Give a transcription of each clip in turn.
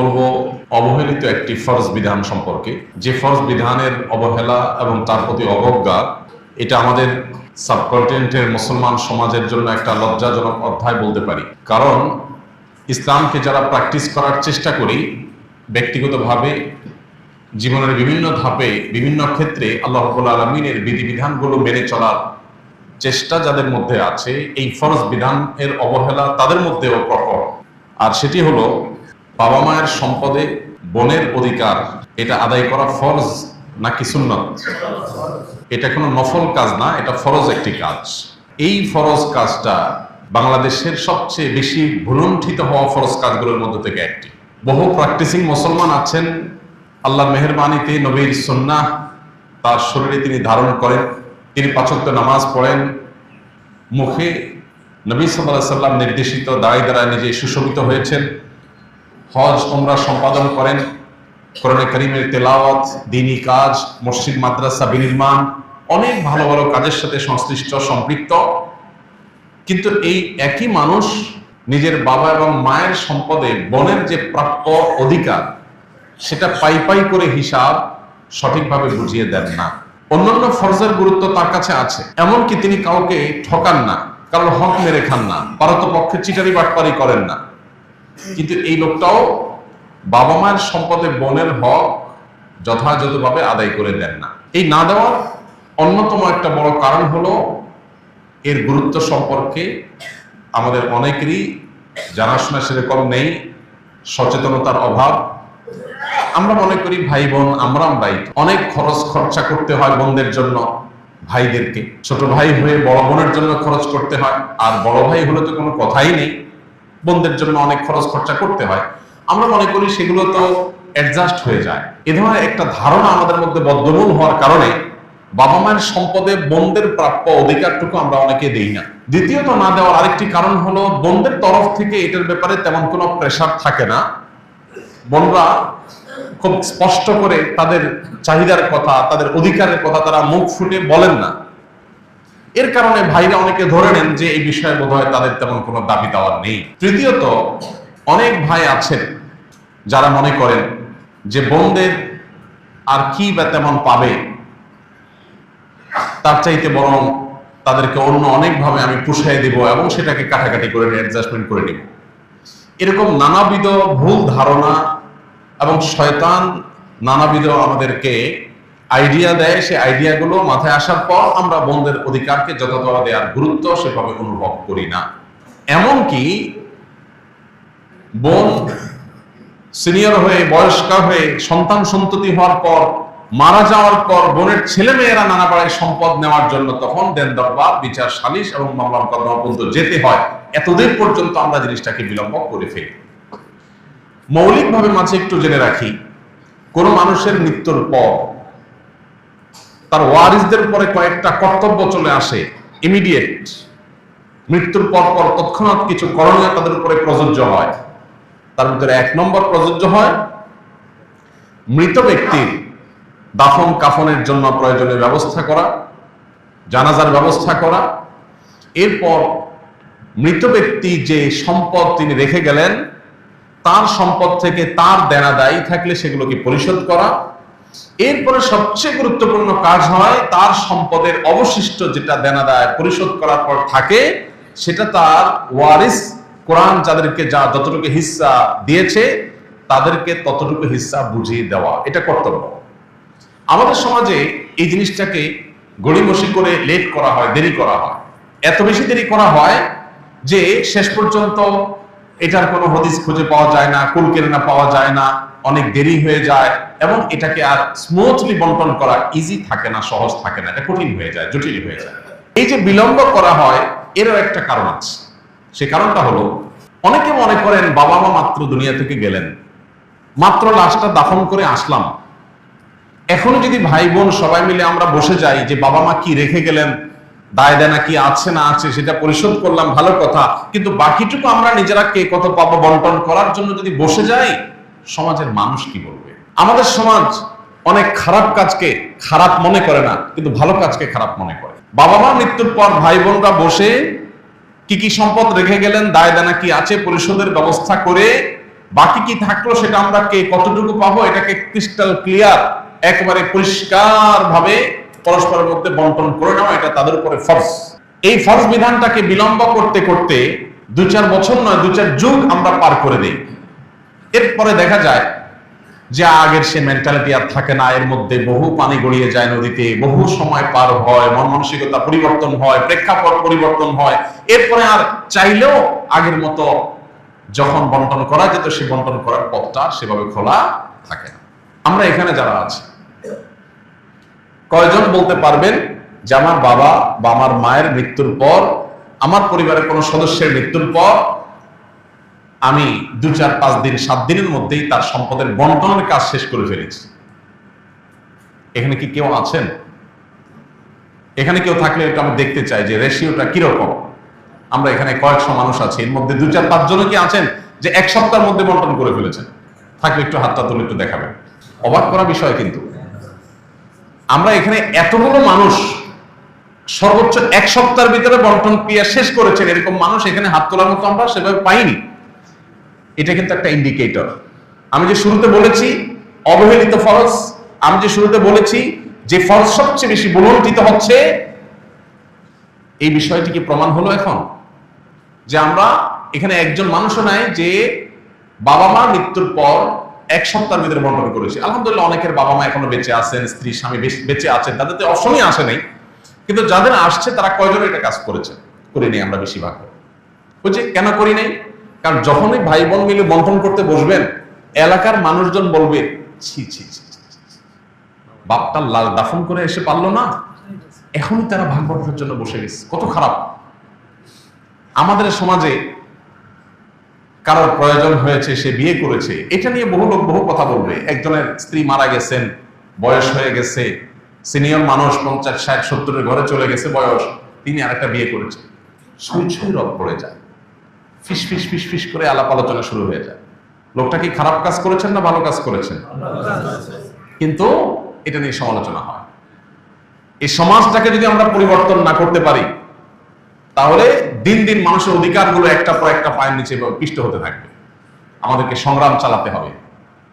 বলব, অবহেলিত একটি ফরজ বিধান সম্পর্কে। যে ফরজ বিধানের অবহেলা এবং তার প্রতি অবজ্ঞা, এটা আমাদের সাবকন্টিনেন্টের মুসলমান সমাজের জন্য একটা লজ্জাজনক অধ্যায় বলতে পারি। কারণ, ইসলামকে যারা প্র্যাকটিস করার চেষ্টা করি, ব্যক্তিগতভাবে জীবনের বিভিন্ন ধাপে, বিভিন্ন ক্ষেত্রে আল্লাহ আলমিনের বিধিবিধানগুলো মেনে চলার চেষ্টা যাদের মধ্যে আছে, এই ফরজ বিধানের অবহেলা তাদের মধ্যেও প্রকট আর সেটি হলো বাবা মায়ের সম্পদে বনের অধিকার, এটা আদায় করা ফরজ নাকি সুন্নত? এটা কোনো নফল কাজ না, এটা ফরজ একটি কাজ। এই ফরজ কাজটা বাংলাদেশের সবচেয়ে বেশি ভুলুণ্ঠিত হওয়া ফরজ কাজগুলোর মধ্যে থেকে একটি। বহু প্র্যাকটিসিং মুসলমান আছেন, আল্লাহর মেহরবানিতে নবীর সুন্নাহ তার শরীরে তিনি ধারণ করেন, তিনি পাচক্য নামাজ পড়েন, মুখে নবী সাল্লাহ সাল্লাম নির্দেশিত দায় দ্বারা নিজে সুশোভিত হয়েছেন হজ ওমরা সম্পাদন করেন। কোরআনে করিমের তেলাওয়াত, দিনী কাজ, মসজিদ, মাদ্রাসা, বিনির্মাণ, অনেক ভালো ভালো কাজের সাথে সংশ্লিষ্ট, সম্পৃক্ত। কিন্তু এই একই মানুষ নিজের বাবা এবং মায়ের সম্পদে বনের যে প্রাপ্য অধিকার, সেটা পাই পাই করে হিসাব সঠিকভাবে বুঝিয়ে দেন না। অন্যান্য ফরজের গুরুত্ব তার কাছে আছে। এমনকি তিনি কাউকে ঠকান না, কারোর হক মেরে খান না, পারতপক্ষে চিটারি বাটপারি করেন না। কিন্তু এই লোকটাও বাবা মায়ের সম্পদে বনের হক যথাযথভাবে আদায় করে দেন না। এই না দেওয়ার অন্যতম একটা বড় কারণ হলো এর গুরুত্ব সম্পর্কে আমাদের অনেকেরই জানাশোনা সেরকম নেই, সচেতনতার অভাব। আমরা মনে করি ভাই বোন, আমরা আমরাই অনেক খরচ খরচা করতে হয় বোনদের জন্য, ভাইদেরকে। ছোট ভাই হয়ে বড় বোনের জন্য খরচ করতে হয়, আর বড় ভাই হলে তো কোনো কথাই নেই। বোনদের জন্য অনেক খরচ খরচা করতে হয়। আমরা মনে করি সেগুলো তো অ্যাডজাস্ট হয়ে যায়। এ ধরনের একটা ধারণা আমাদের মধ্যে বদ্ধমূল হওয়ার কারণে বাবা মায়ের সম্পদে বোনদের প্রাপ্য অধিকারটুকু আমরা অনেকে দেই না। দ্বিতীয়ত না দেওয়ার আরেকটি কারণ হলো বোনদের তরফ থেকে এটার ব্যাপারে তেমন কোনো প্রেশার থাকে না। বোনরা খুব স্পষ্ট করে তাদের চাহিদার কথা, তাদের অধিকারের কথা তারা মুখ ফুটে বলেন না। এর কারণে ভাইরা অনেকে ধরে নেন যে এই বিষয়ে বোধ হয় তাদের তেমন কোনো দাবি দেওয়ার নেই। তৃতীয়ত, অনেক ভাই আছেন যারা মনে করেন যে বোনদের আর কি বা তেমন পাবে, তার চাইতে বরং তাদেরকে অন্য অনেকভাবে আমি পুষাই দেব এবং সেটাকে কাটাকাটি করে অ্যাডজাস্টমেন্ট করে নিব। এরকম নানাবিধ ভুল ধারণা এবং শয়তান নানাবিধ আমাদেরকে আইডিয়া দেয়, সেই আইডিয়াগুলো মাথায় আসার পর আমরা বন্ধের অধিকারকে যথাযথ দেওয়ার গুরুত্ব সেভাবে অনুভব করি না। এমনকি বোন সিনিয়র হয়ে, বয়স্ক হয়ে, সন্তান সন্ততি হওয়ার পর, মারা যাওয়ার পর, বোনের ছেলে মেয়েরা নানা পাড়ায় সম্পদ নেওয়ার জন্য তখন দেন দরবার বিচার সালিশ এবং মামলা মোকদ্দমা পর্যন্ত যেতে হয়। এতদিন পর্যন্ত আমরা জিনিসটাকে বিলম্ব করে ফেলি। মৌলিকভাবে মাঝে একটু জেনে রাখি, কোন মানুষের মৃত্যুর পর তার ওয়ারিসদের পরে কয়েকটা কর্তব্য চলে আসে ইমিডিয়েট মৃত্যুর পর পর তৎক্ষণাৎ কিছু করণীয় তাদের উপরে প্রযোজ্য হয়। তার ভিতরে এক নম্বর প্রযোজ্য হয়, মৃত ব্যক্তির দাফন কাফনের জন্য প্রয়োজনীয় ব্যবস্থা করা, জানাজার ব্যবস্থা করা। এরপর মৃত ব্যক্তি যে সম্পদ তিনি রেখে গেলেন, তার সম্পদ থেকে তার দেনা দায়ী থাকলে সেগুলোকে পরিশোধ করা। এরপরে সবচেয়ে গুরুত্বপূর্ণ কাজ হয় তার সম্পদের অবশিষ্ট যেটা দেনা দায় পরিশোধ করার পর থাকে, সেটা তার ওয়ারিস, কোরআন যাদেরকে যা যতটুকু হিস্সা দিয়েছে, তাদেরকে ততটুকু হিস্সা বুঝিয়ে দেওয়া, এটা কর্তব্য। আমাদের সমাজে এই জিনিসটাকে গড়িমসি করে লেট করা হয়, দেরি করা হয়। এত বেশি দেরি করা হয় যে শেষ পর্যন্ত এটার কোনো হদিস খুঁজে পাওয়া যায় না, কুল কেনা পাওয়া যায় না, অনেক দেরি হয়ে যায় এবং এটাকে আর স্মুথলি বন্টন করা ইজি থাকে না, সহজ থাকে না, এটা কঠিন হয়ে যায়, জটিল হয়ে যায়। এই যে বিলম্ব করা হয়, এরও একটা কারণ আছে। সে কারণটা হলো, অনেকে মনে করেন বাবা মা মাত্র দুনিয়া থেকে গেলেন, মাত্র লাশটা দাফন করে আসলাম। এখনও যদি ভাই বোন সবাই মিলে আমরা বসে যাই যে বাবা মা কি রেখে গেলেন দায় দেনা কি আছে না আছে সেটা পরিশোধ করলাম, ভালো কথা। কিন্তু বাকিটুকু আমরা নিজেরা কে কত পাবো বন্টন করার জন্য যদি বসে যাই, সমাজের মানুষ কি বলবে? আমাদের সমাজ অনেক খারাপ কাজকে খারাপ মনে করে না, কিন্তু ভালো কাজকে খারাপ মনে করে। বাবা মা মৃত্যুর পর ভাই বোনরা বসে কি কি সম্পদ রেখে গেলেন, দায় দানা কি আছে, পরিশোধের ব্যবস্থা করে বাকি কি থাকল সেটা আমরা কে কতটুকু পাবো, এটাকে ক্রিস্টাল ক্লিয়ার একবারে পরিষ্কার ভাবে পরস্পরের মধ্যে বন্টন করে নেওয়া, এটা তাদের উপরে ফরজ। এই ফরজ বিধানটাকে বিলম্ব করতে করতে দু চার বছর নয়, দু চার যুগ আমরা পার করে দিই এরপরে দেখা যায় যে আগের সে মেন্টালিটি আর থাকে না, এর মধ্যে বহু পানি গড়িয়ে যায় নদীতে, বহু সময় পার হয় মন মানসিকতা পরিবর্তন হয়, প্রেক্ষাপট পরিবর্তন হয়। এরপরে আর চাইলেও আগের মতো যখন বন্টন করা যেত, সে বন্টন করার পথটা সেভাবে খোলা থাকে না। আমরা এখানে যারা আছি কয়জন বলতে পারবেন যে আমার বাবা বা আমার মায়ের মৃত্যুর পর, আমার পরিবারের কোনো সদস্যের মৃত্যুর পর আমি দু চার পাঁচ দিন, সাত দিনের মধ্যেই তার সম্পদের বন্টনের কাজ শেষ করে ফেলেছি। এখানে কি কেউ আছেন? এখানে কেউ থাকলে একটু আমি দেখতে চাই যে রেশিওটা কীরকম। আমরা এখানে কয়েকশো মানুষ আছি, এর মধ্যে দু চার পাঁচ জন কি আছেন যে এক সপ্তাহের মধ্যে বন্টন করে ফেলেছেন? থাকলে একটু হাতটা তুলে একটু দেখাবেন। অবাক করা বিষয় কিন্তু। আমরা এখানে এতগুলো মানুষ, সর্বোচ্চ এক সপ্তাহের ভিতরে বন্টন ক্রিয়া শেষ করেছেন, এরকম মানুষ এখানে হাত তোলার মতো আমরা সেভাবে পাইনি। এটা কিন্তু একটা ইন্ডিকেটর আমি যে শুরুতে বলেছি, অবহেলিত ফরজ আমি যে শুরুতে বলেছি যে ফরজ সবচেয়ে বেশি বলন্টিত হচ্ছে, এই বিষয়টি কি প্রমাণ হলো এখন? যে আমরা এখানে একজন মানুষও নাই যে বাবা মা মৃত্যুর পর এক সপ্তাহের ভিতরে বন্টন করেছি। আলহামদুলিল্লাহ অনেকের বাবা মা এখনও বেঁচে আছেন স্ত্রী স্বামী বেঁচে আছেন। তাদের তো অসময় আসে নাই। কিন্তু যাদের আসছে তারা কয়জন এটা কাজ করেছে? করিনি আমরা বেশিরভাগ। বুঝছি কেন করি নাই? কারণ যখনই ভাই বোন মিলে বন্টন করতে বসবেন এলাকার মানুষজন বলবে ছি, ছি, ছি। বাপটা লাল দাফন করে এসে পারল না? এখনই তারা ভাগ বন্টনের জন্য বসে গেছে। কত খারাপ। আমাদের সমাজে কারোর প্রয়োজন হয়েছে, সে বিয়ে করেছে, এটা নিয়ে বহু লোক বহু কথা বলবে। একজনের স্ত্রী মারা গেছেন, বয়স হয়ে গেছে, সিনিয়র মানুষ পঞ্চাশ, ষাট, সত্তরের ঘরে চলে গেছে, বয়স, তিনি আরেকটা বিয়ে করেছে ছুঁই রব পড়ে যায়। ফিস ফিস ফিস ফিস করে আলাপ আলোচনা শুরু হয়ে যায়। লোকটা কি খারাপ কাজ করেছেন না ভালো কাজ করেছেন? কিন্তু এটা নিয়ে সমালোচনা হয়। এই সমাজটাকে যদি আমরা পরিবর্তন না করতে পারি তাহলে দিন দিন মানুষের অধিকারগুলো একটা পর একটা পায়ের নিচে পিষ্ট হতে থাকবে। আমাদেরকে সংগ্রাম চালাতে হবে।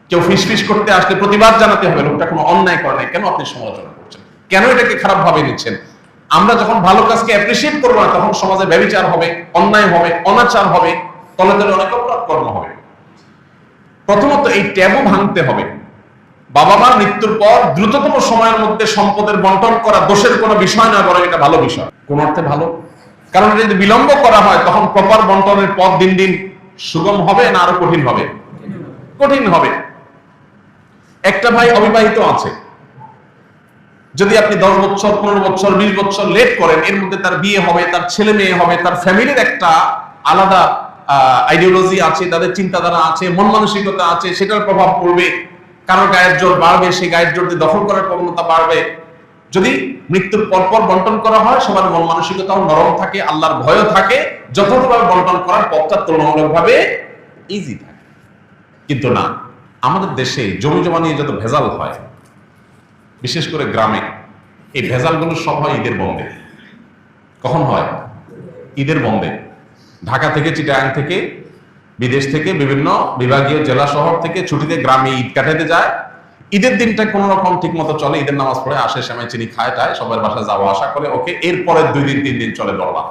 কেউ ফিস ফিস করতে আসলে প্রতিবাদ জানাতে হবে, লোকটা কোনো অন্যায় করে নাই। কেন আপনি সমালোচনা করছেন? কেন এটাকে খারাপ ভাবে নিচ্ছেন? আমরা যখন ভালো কাজকে অ্যাপ্রিসিয়েট করব না, তখন সমাজে ব্যবচার হবে, অন্যায় হবে, অনাচার হবে, তলে তলে অনেক অপরাধ কর্ম হবে। প্রথমত এই ট্যাবু ভাঙতে হবে। বাবা মার মৃত্যুর পর দ্রুততম সময়ের মধ্যে সম্পদের বন্টন করা দোষের কোনো বিষয় নয় বরং এটা ভালো বিষয়। কোন অর্থে ভালো? কারণ যদি বিলম্ব করা হয়, তখন প্রপার বন্টনের পথ দিন দিন সুগম হবে না আরও কঠিন হবে? কঠিন হবে। একটা ভাই অবিবাহিত আছে। যদি আপনি দশ বছর, পনেরো বছর, বিশ বছর লেট করেন, এর মধ্যে তার বিয়ে হবে, তার ছেলে মেয়ে হবে, তার ফ্যামিলির একটা আলাদা আইডিওলজি আছে, তাদের চিন্তাধারা আছে, মন মানসিকতা আছে, সেটার প্রভাব পড়বে। কারও গায়ের জোর বাড়বে সেই গায়ের জোর দিয়ে দখল করার প্রবণতা বাড়বে। যদি মৃত্যুর পরপর বন্টন করা হয়, সবার মন মানসিকতাও নরম থাকে, আল্লাহর ভয়ও থাকে, যথাযথভাবে বন্টন করার পথটা তুলনামূলকভাবে ইজি থাকে। কিন্তু না, আমাদের দেশে জমি জমা নিয়ে যত ভেজাল হয়, বিশেষ করে গ্রামে, এই ভেজালগুলো সব হয় ঈদের বন্ধে। কখন হয়? ঈদের বন্ধে। ঢাকা থেকে, চিটাগাং থেকে, বিদেশ থেকে, বিভিন্ন বিভাগীয় জেলা শহর থেকে ছুটিতে গ্রামে ঈদ কাটাতে যায় ঈদের দিনটা কোন রকম ঠিক মতো চলে, ঈদের নামাজ পড়ে আসে সময় চিনি খায়, টায় সবার বাসায় যাওয়া, আসা করে, ওকে এরপরে দুই দিন, তিন দিন চলে দরবার।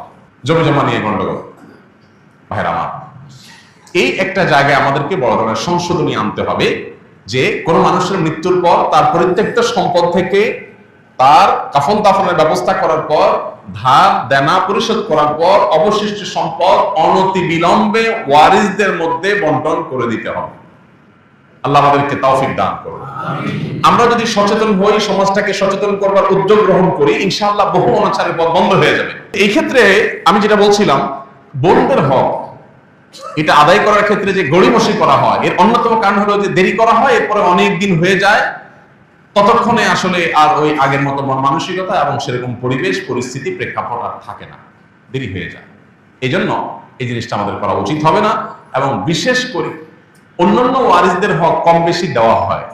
জমি জমা নিয়ে গন্ডগোল। ভাইরা আমার, এই একটা জায়গায় আমাদেরকে বড় ধরনের সংশোধনী আনতে হবে যে কোন মানুষের মৃত্যুর পর তার পরিত্যক্ত সম্পদ থেকে তার কাফন দাফনের ব্যবস্থা করার পর, ধার, দেনা পরিশোধ করার পর, অবশিষ্ট সম্পদ অনতি বিলম্বে ওয়ারিসদের মধ্যে বন্টন করে দিতে হবে। আল্লাহ আমাদেরকে তৌফিক দান করুন। আমরা যদি সচেতন হই, সমাজটাকে সচেতন করবার উদ্যোগ গ্রহণ করি, ইনশাআল্লাহ বহু অনাচারের পথ বন্ধ হয়ে যাবে। এই ক্ষেত্রে আমি যেটা বলছিলাম, বোনদের হক, এটা আদায় করার ক্ষেত্রে যে গড়িমসি করা হয়, এর অন্যতম কারণ হলো যে দেরি করা হয়, এরপরে অনেক দিন হয়ে যায়। ততক্ষণে আসলে আর ওই আগের মতো মানসিকতা এবং সেরকম পরিবেশ, পরিস্থিতি, প্রেক্ষাপট আর থাকে না। দেরি হয়ে যায়। এই জন্য এই জিনিসটা আমাদের করা উচিত হবে না এবং বিশেষ করে অন্যান্য ওয়ারিসদের হক কম বেশি দেওয়া হয়।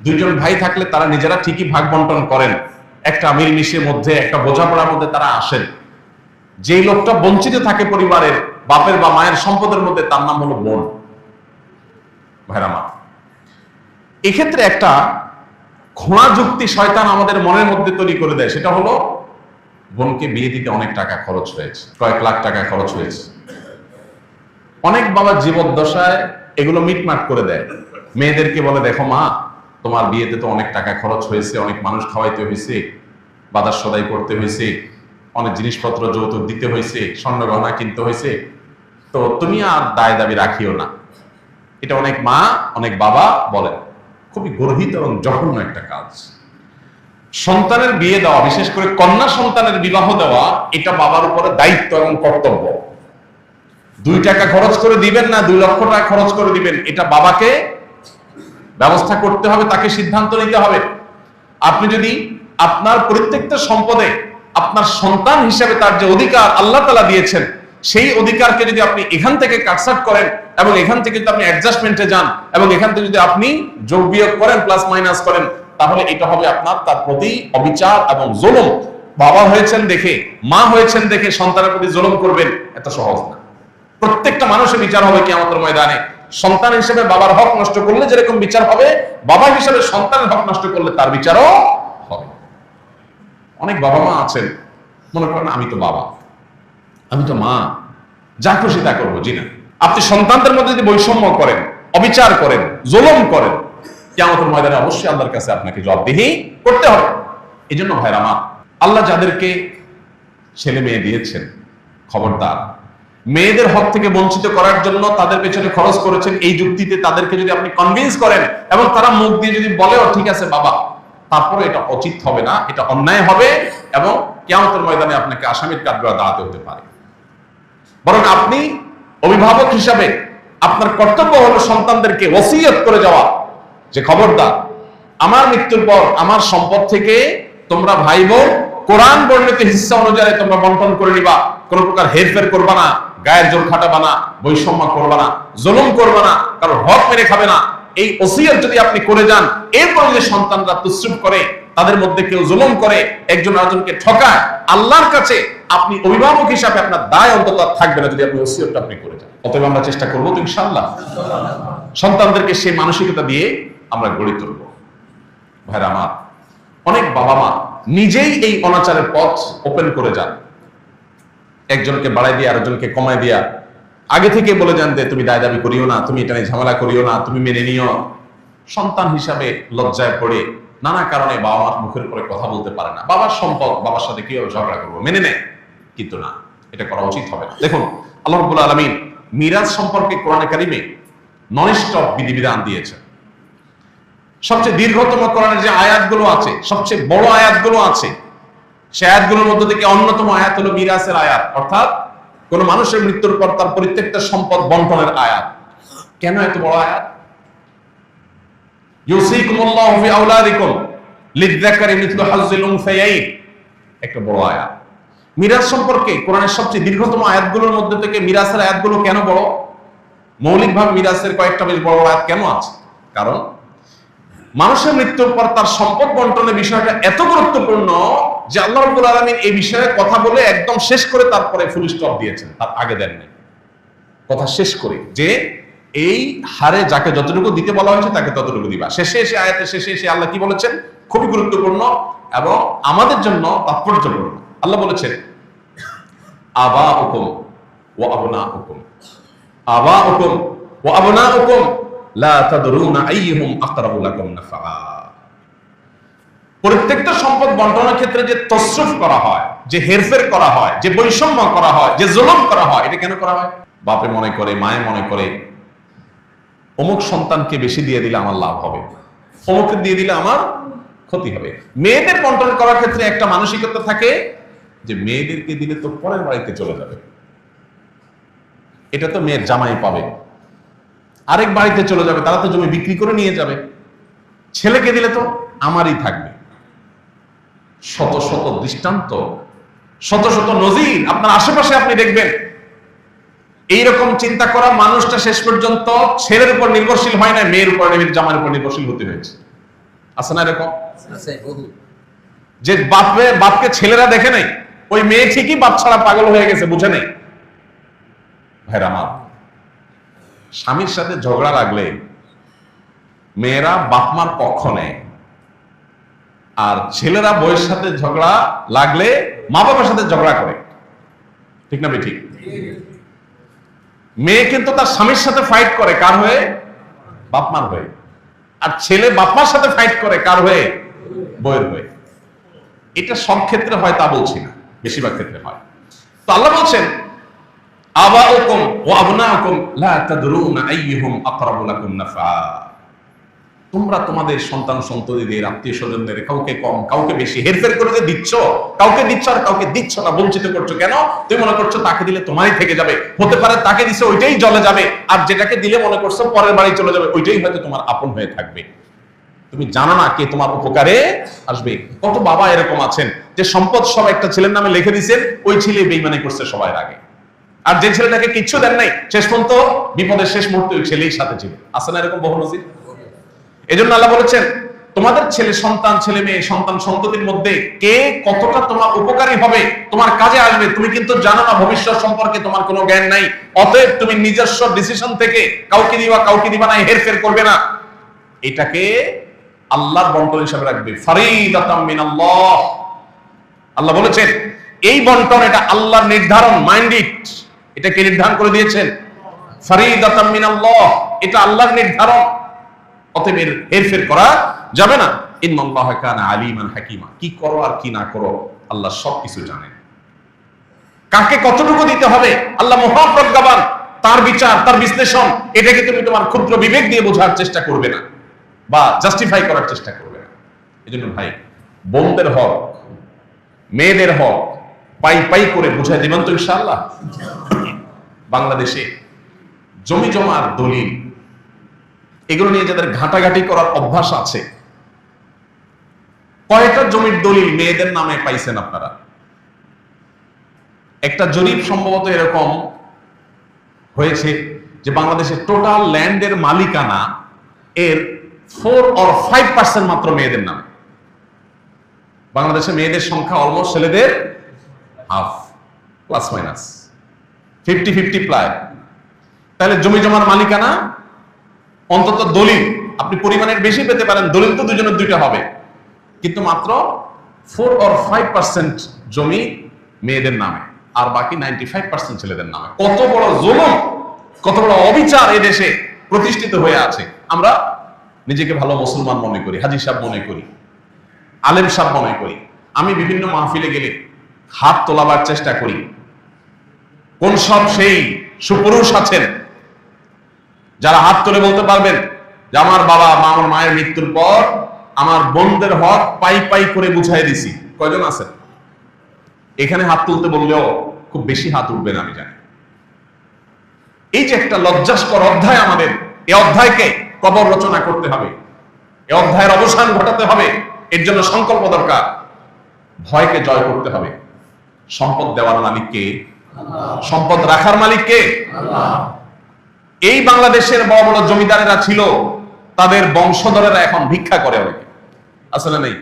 দুইজন ভাই থাকলে তারা নিজেরা ঠিকই ভাগ বন্টন করেন। একটা মিলমিশের মধ্যে, একটা বোঝাপড়ার মধ্যে তারা আসেন। যেই লোকটা বঞ্চিত থাকে পরিবারের বাপের বা মায়ের সম্পদের মধ্যে, তার নাম হলো বোন। ভাইরামা এক্ষেত্রে একটা ঘোড়া যুক্তি শয়তান আমাদের মনের মধ্যে তৈরি করে দেয়। সেটা হলো, বোনকে বিয়ে দিতে অনেক টাকা খরচ হয়েছে, কয়েক লাখ টাকা খরচ হয়েছে। অনেক বাবা জীবদ্দশায় এগুলো মিটমাট করে দেয়। মেয়েদেরকে বলে, দেখো মা, তোমার বিয়েতে তো অনেক টাকা খরচ হয়েছে, অনেক মানুষ খাওয়াইতে হয়েছে, বাজার সদাই করতে হয়েছে, অনেক জিনিসপত্র যৌতুক দিতে হয়েছে, স্বর্ণ গহনা কিনতে হয়েছে। তো তুমি আর দায় দাবি রাখিও না। এটা অনেক মা, অনেক বাবা বলেন। খুবই গর্হিত এবং জঘন্য একটা কাজ। সন্তানের বিয়ে দেওয়া, বিশেষ করে কন্যা সন্তানের বিবাহ দেওয়া, এটা বাবার উপরে দায়িত্ব এবং কর্তব্য। দুই টাকা খরচ করে দিবেন না, দুই লক্ষ টাকা খরচ করে দিবেন। এটা বাবাকে ব্যবস্থা করতে হবে, তাকে সিদ্ধান্ত নিতে হবে। আপনি যদি আপনার প্রত্যেকটা সম্পদে আপনার সন্তান হিসেবে তার যে অধিকার আল্লাহ তালা দিয়েছেন, সেই অধিকারকে যদি আপনি এখান থেকে কাটসাট করেন এবং এখান থেকে যদি আপনি অ্যাডজাস্টমেন্টে যান এবং এখান থেকে যদি আপনি যোগ বিয়োগ করেন প্লাস মাইনাস করেন, তাহলে এটা হবে আপনার তার প্রতি অবিচার এবং জুলুম। বাবা হয়েছেন দেখে, মা হয়েছেন দেখে সন্তানের প্রতি জুলুম করবেন, এত সহজ না। প্রত্যেকটা মানুষের বিচার হবে কি আমাদের ময়দানে। সন্তান হিসেবে বাবার হক নষ্ট করলে যেরকম বিচার হবে, বাবা হিসেবে সন্তানের হক নষ্ট করলে তার বিচারও হবে। অনেক বাবা মা আছেন, মনে করেন, আমি তো বাবা, আমি তো মা, যা খুশি তা করব জি না আপনি সন্তানদের মধ্যে যদি বৈষম্য করেন, অবিচার করেন, জুলুম করেন কেমন ময়দানে অবশ্যই আল্লাহর কাছে আপনাকে জবাবদিহি করতে হবে। এই জন্য ভাইরা মা, আল্লাহ যাদেরকে ছেলে মেয়ে দিয়েছেন, খবরদার মেয়েদের হক থেকে বঞ্চিত করার জন্য তাদের পেছনে খরচ করেছেন এই যুক্তিতে তাদেরকে যদি আপনি কনভিন্স করেন এবং তারা মুখ দিয়ে যদি বলেও, ঠিক আছে বাবা তারপরে এটা উচিত হবে না, এটা অন্যায় হবে এবং কেয়ামতের ময়দানে আপনাকে আসামির কাঠগড়া দাঁড়াতে হতে পারে। বরং আপনি অভিভাবক হিসাবে আপনার কর্তব্য হলো সন্তানদেরকে ওসিয়ত করে যাওয়া। যে খবরদার, আমার মৃত্যুর পর আমার সম্পদ থেকে তোমরা ভাই বোন, কোরআন বর্ণিত হিস্সা অনুযায়ী তোমরা বন্টন করে নিবা, কোন প্রকার হেরফের করবা না। গায়ের জোর খাটাবা না, বৈষম্য করবা না, জুলুম করবা না কারণ হক মেরে খাবে না। এই ওসিয়ত যদি আপনি করে যান, এরপর যদি সন্তানরা তুশ্রুপ করে, তাদের মধ্যে কেউ জুলুম করে, একজন আরেকজনকে ঠকায়, আল্লাহর কাছে আপনি অভিভাবক হিসাবে আপনার দায় অন্তত থাকবে না যদি আপনি ওসিয়তটা আপনি করে যান। অতএব আমরা চেষ্টা করব তো ইনশাআল্লাহ। সন্তানদেরকে সেই মানসিকতা দিয়ে আমরা গড়ে তুলব। ভাইরা আমার, অনেক বাবা মা নিজেই এই অনাচারের পথ ওপেন করে যান। একজনকে বাড়াই দিয়ে আরেকজনকে কমায় দিয়া। আগে থেকে বলে যান যে, তুমি দায় দাবি করিও না, তুমি এটা নিয়ে ঝামেলা করিও না, তুমি মেনে নিও। সন্তান হিসাবে লজ্জায় পড়ে নানা কারণে বাবা মার মুখের উপরে কথা বলতে পারে না। বাবার সম্পদ, বাবার সাথে কীভাবে ঝগড়া করব, মেনে নেয় কিন্তু না, এটা করা উচিত হবে না। দেখুন, আল্লাহ রব্বুল আলমিন মিরাজ সম্পর্কে কোরআনে কারিমে ননিস্টপ বিধিবিধান দিয়েছেন। সবচেয়ে দীর্ঘতম কোরআনের যে আয়াতগুলো আছে, সবচেয়ে বড় আয়াতগুলো আছে সে আয়াতগুলোর মধ্যে থেকে অন্যতম আয়াত হলো মিরাসের আয়াত। অর্থাৎ কোন মানুষের মৃত্যুর পর তার পরিত্যক্ত সম্পদ বন্টনের আয়াত। কেন এত বড় আয়াত? ইউসিকুমুল্লাহু ফি আওলাদিকুম লিযযাকারি মিথলু হাজ্জিল উনসায়াইন একটা বড় আয়াত। মিরাজ সম্পর্কে কোরআনের সবচেয়ে দীর্ঘতম আয়াতগুলোর মধ্যে থেকে মিরাসের আয়াতগুলো কেন বড়? মৌলিকভাবে মিরাসের কয়েকটা বেশ বড় আয়াত কেন আছে? কারণ মানুষের মৃত্যুর পর তার সম্পদ বন্টনের বিষয়টা এত গুরুত্বপূর্ণ যে আল্লাহ আলামিন এই বিষয়ে কথা বলে একদম শেষ করে তারপরে ফুল স্টপ দিয়েছেন। তার আগে দেননি। কথা শেষ করে যে এই হারে যাকে যতটুকু দিতে বলা হয়েছে তাকে ততটুকু দিবা। শেষে এসে আয়াতের শেষে এসে আল্লাহ কি বলেছেন? খুবই গুরুত্বপূর্ণ এবং আমাদের জন্য তাৎপর্যপূর্ণ। আল্লাহ বলেছেন আবা হুকুম ও আবনা হুকুম আবা হুকুম ও আবনা হুকুম প্রত্যেকটা সম্পদ বন্টনের ক্ষেত্রে যে তসরুফ করা হয়, যে হেরফের করা হয়, যে বৈষম্য করা হয়, যে জুলুম করা হয়, এটা কেন করা হয়? বাপে মনে করে, মায়ে মনে করে, অমুক সন্তানকে বেশি দিয়ে দিলে আমার লাভ হবে অমুককে দিয়ে দিলে আমার ক্ষতি হবে। মেয়েদের বন্টন করার ক্ষেত্রে একটা মানসিকতা থাকে যে মেয়েদেরকে দিলে তো পরের বাড়িতে চলে যাবে। এটা তো মেয়ের জামাই পাবে। আরেক বাড়িতে চলে যাবে তারা তো জমি বিক্রি করে নিয়ে যাবে। ছেলেকে দিলে তো আমারই থাকবে। শত শত দৃষ্টান্ত শত শত নজির আপনার আশেপাশে আপনি দেখবেন। এইরকম চিন্তা করা মানুষটা শেষ পর্যন্ত ছেলের উপর নির্ভরশীল হয় না মেয়ের উপর জামার উপর নির্ভরশীল হতে হয়েছে। আছে না এরকম? যে বাপে বাপকে ছেলেরা দেখে নাই ওই মেয়ে ঠিকই বাপ ছাড়া পাগল হয়ে গেছে বুঝে নেই। ভাইরা আমার। স্বামীর সাথে ঝগড়া লাগলে মেয়েরা বাপমার পক্ষ নেয়। আর ছেলেরা বইয়ের সাথে ঝগড়া লাগলে মা বাবার সাথে ঝগড়া করে। ঠিক না ঠিক মেয়ে কিন্তু তার স্বামীর সাথে ফাইট করে, কার হয়ে? বাপমার হয়ে। আর ছেলে বাপমার সাথে ফাইট করে, কার হয়ে? বইয়ের হয়ে। এটা সব ক্ষেত্রে হয় তা বলছি না, বেশিরভাগ ক্ষেত্রে হয়। তো আল্লাহ বলছেন আবাউকুম আবনাউকুম, লা আকরাবু লাকুম নাফা তোমরা তোমাদের সন্তান সন্ততিদের আত্মীয় স্বজনদের কাউকে কম, কাউকে বেশি হেরফের করে যে দিচ্ছ, কাউকে দিচ্ছ আর কাউকে দিচ্ছ না, বঞ্চিত করছ কেন? তুমি মনে করছ তাকে দিলে তোমারই থেকে যাবে। হতে পারে তাকে দিছে, ওইটাই জলে যাবে। আর যেটাকে দিলে মনে করছ পরের বাড়ি চলে যাবে, ওইটাই হয়তো তোমার আপন হয়ে থাকবে। তুমি জানো না কে তোমার উপকারে আসবে। কত বাবা এরকম আছেন যে সম্পদ সব একটা ছেলের নামে লিখে দিয়েছেন, ওই ছেলে বেইমানি করছে সবার আগে আর যে ছেলেটাকে কিচ্ছু দেন নাই, শেষ পর্যন্ত বিপদের শেষ মুহূর্তে ওই ছেলেই সাথে ছিল। আছে না এরকম বহু নজির এই জন্য আল্লাহ বলেছেন, তোমাদের ছেলে সন্তান, ছেলে মেয়ে, সন্তান সন্ততির মধ্যে কে কতটা তোমার উপকারী হবে, তোমার কাজে আসবে, তুমি কিন্তু জানো না ভবিষ্যৎ সম্পর্কে তোমার কোনো জ্ঞান নাই। অতএব তুমি নিজস্ব ডিসিশন থেকে কাউকে দিবা কাউকে দিবা না, হেরফের করবে না। এটাকে আল্লাহর বন্টন হিসাবে রাখবে। আল্লাহ বলেছেন, এই বন্টন এটা আল্লাহর নির্ধারণ, মাইন্ড ইট। এটা কে নির্ধারণ করে দিয়েছেন? এটা আল্লাহর নির্ধারণ। অতএব এর হেরফের করা যাবে না। আলিমান হাকিমা। কি করো আর কি না করো, আল্লাহ সবকিছু জানেন কাকে কতটুকু দিতে হবে? আল্লাহ মহাপ্রজ্ঞাবান। তার বিচার, তার বিশ্লেষণ, এটাকে তুমি তোমার ক্ষুদ্র বিবেক দিয়ে বোঝার চেষ্টা করবে না। বা জাস্টিফাই করার চেষ্টা করবে না। এই জন্য ভাই, বোনদের হক, মেয়েদের হক, পাই পাই করে বুঝাই দিবেন তো ইনশাআল্লাহ। বাংলাদেশে জমি জমার দলিল, এগুলো নিয়ে যাদের ঘাটাঘাটি করার অভ্যাস আছে কয়টা জমির দলিল মেয়েদের নামে পাইছেন আপনারা। একটা জরিপ সম্ভবত এরকম হয়েছে যে বাংলাদেশের টোটাল ল্যান্ডের মালিকানা এর ফোর অর ফাইভ পার্সেন্ট মাত্র মেয়েদের নামে। বাংলাদেশে মেয়েদের সংখ্যা অলমোস্ট ছেলেদের half plus minus fifty fifty প্রায় তাহলে জমি জমার মালিকানা অন্তত দলিল, আপনি পরিমাণের বেশি পেতে পারেন, দলিল তো দুজনের দুইটা হবে। কিন্তু মাত্র ফোর অর ফাইভ পার্সেন্ট জমি মেয়েদের নামে, আর বাকি নাইনটি ফাইভ পার্সেন্ট ছেলেদের নামে। কত বড় জুলুম, কত বড় অবিচার এই দেশে প্রতিষ্ঠিত হয়ে আছে। আমরা নিজেকে ভালো মুসলমান মনে করি, হাজি সাহেব মনে করি, আলেম সাহেব মনে করি। আমি বিভিন্ন মাহফিলে গেলে হাত তোলাবার চেষ্টা করি। কোন সব সেই সুপুরুষ আছেন? যারা হাত তুলে বলতে পারবেন যে আমার বাবা, মা, আমার মায়ের মৃত্যুর পর আমার বোনদের হক পাই পাই করে বুঝাই দিছি। কয়জন আছেন? এখানে হাত তুলতে বললেও খুব বেশি হাত উঠবে না, আমি জানি। এই যে একটা লজ্জাস্কর অধ্যায় আমাদের এই অধ্যায়কে কবর রচনা করতে হবে। এই অধ্যায়ের অবসান ঘটাতে হবে। এর জন্য সংকল্প দরকার। ভয়কে জয় করতে হবে। সম্পদ দেওয়ার মালিককে সম্পদ রাখার মালিককে এই বাংলাদেশের বড় বড় জমিদারেরা ছিল, তাদের বংশধরেরা এখন ভিক্ষা করে অনেকে। আসলে নেই?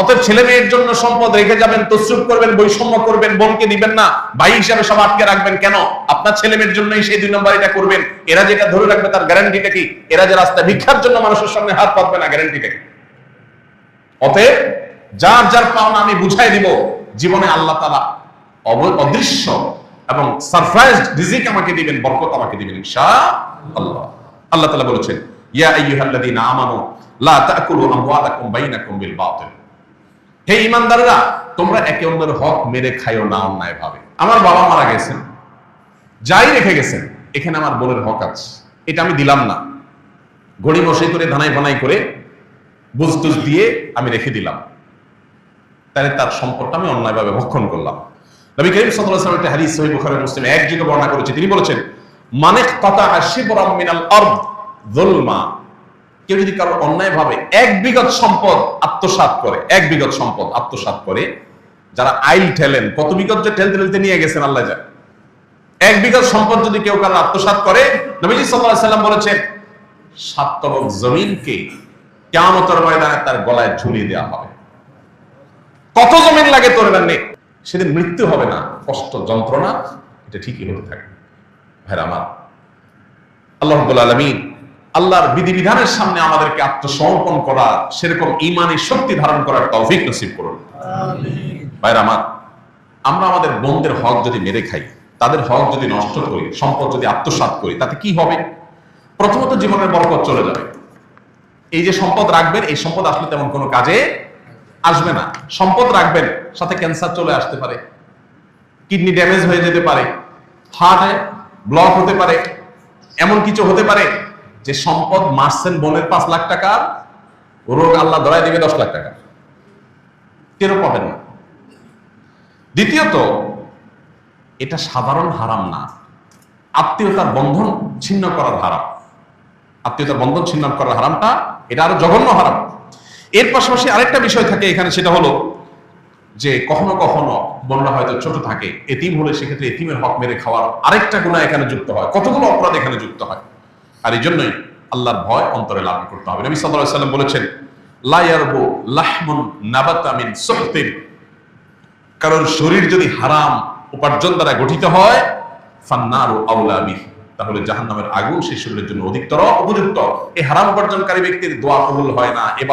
অতএব ছেলে মেয়ের জন্য সম্পদ রেখে যাবেন, তসরুপ করবেন, বৈষম্য করবেন, বোনকে দিবেন না। ভাই হিসাবে সব আটকে রাখবেন কেন? আপনার ছেলে মেয়ের জন্যই সেই দুই নম্বর এটা করবেন। এরা যেটা ধরে রাখবে তার গ্যারান্টিটা কি? এরা যে রাস্তায় ভিক্ষার জন্য মানুষের সামনে হাত পাতবে না, গ্যারান্টিটা কি? অতএব যার যার পাওনা আমি বুঝাই দিব, জীবনে আল্লাহ তালা অদৃশ্য এবং সারপ্রাইজ রিজিক আমাকে দিবেন, বরকত আমাকে দিবেন আল্লাহ তাআলা বলেছেন, ইয়া লা তাকুলু আমওয়ালাকুম বাইনাকুম বিল বাতিল। হে ঈমানদাররা, তোমরা একে অন্যের হক মেরে খাইও না, অন্যায় ভাবে। আমার বাবা মারা গেছেন, যাই রেখে গেছেন, এখানে আমার বোনের হক আছে। এটা আমি দিলাম না। ঘড়ি বসে করে ধানাই ভানাই করে বুঝটুজ দিয়ে আমি রেখে দিলাম। তাহলে তার সম্পদটা আমি অন্যায়ভাবে ভক্ষণ করলাম। নবী করিম সাল্লাল্লাহু আলাইহি একটা হাদিস সহিহ বুখারী মুসলিম এক জায়গায় বর্ণনা করেছে। তিনি বলেছেন মানে কাতা শিবরাম মিনাল আরদ যুলমা। কেউ যদি কারও অন্যায়ভাবে এক বিগত সম্পদ আত্মসাৎ করে, এক বিগত সম্পদ আত্মসাৎ করে, যারা আইল ঠেলেন, কত বিগত যে ঠেলতে ঠেলতে নিয়ে গেছেন, আল্লাহ জানে। এক বিগত সম্পদ যদি কেউ কারও আত্মসাৎ করে, নবীজি সাল্লাল্লাহু আলাইহি সাল্লাম বলেছেন সাত তবক জমিনকে কিয়ামতের ময়দানে তার গলায় ঝুলিয়ে দেওয়া হবে। কত জমিন লাগে তোর নেই? সেদিন মৃত্যু হবে না। কষ্ট যন্ত্রণা এটা ঠিকই হতে থাকে। ভাইরা আমার আল্লাহ রাব্বুল আলামিন আল্লাহর বিধিবিধানের সামনে আমাদেরকে আত্মসমর্পণ করা সেরকম ইমানি শক্তি ধারণ করার তৌফিক নসিব করুন। ভাইরা আমার আমরা আমাদের বোনদের হক যদি মেরে খাই তাদের হক যদি নষ্ট করি সম্পদ যদি আত্মসাৎ করি তাতে কি হবে? প্রথমত জীবনের বরকত চলে যাবে। এই যে সম্পদ রাখবেন এই সম্পদ আসলে তেমন কোনো কাজে আসবে না। সম্পদ রাখবেন, সাথে ক্যান্সার চলে আসতে পারে। কিডনি ড্যামেজ হয়ে যেতে পারে। হার্টে ব্লক হতে পারে। এমন কিছু হতে পারে যে সম্পদ মারছেন বোনের পাঁচ লাখ টাকা, রোগ আল্লাহ ধরাই দেবে দশ লাখ টাকা। কেন পাবেন না। দ্বিতীয়ত, এটা সাধারণ হারাম না। আত্মীয়তার বন্ধন ছিন্ন করার হারাম। আত্মীয়তার বন্ধন ছিন্ন করার হারামটা, এটা আরও জঘন্য হারাম। এর পাশাপাশি আরেকটা বিষয় থাকে এখানে, সেটা হলো যে কখনো কখনো বোনরা হয়তো ছোট থাকে, এতিম হলে সেক্ষেত্রে এতিমের হক মেরে খাওয়ার আরেকটা গুণা এখানে যুক্ত হয়। কতগুলো অপরাধ এখানে যুক্ত হয়? আর এই জন্যই আল্লাহর ভয় অন্তরে লালন করতে হবে। নবী আলাইহি সাল্লাম বলেছেন, লা লাহমুন নাবাতা মিন সুহতিন। কারোর শরীর যদি হারাম উপার্জন দ্বারা গঠিত হয়, ফান্নারু আউলা বিহি। তাহলে জাহান্নামের আগুন সেই শরীরের জন্য অধিকতর উপযুক্ত। এই হারাম উপার্জনকারী ব্যক্তির দোয়া কবুল হয় না। এবার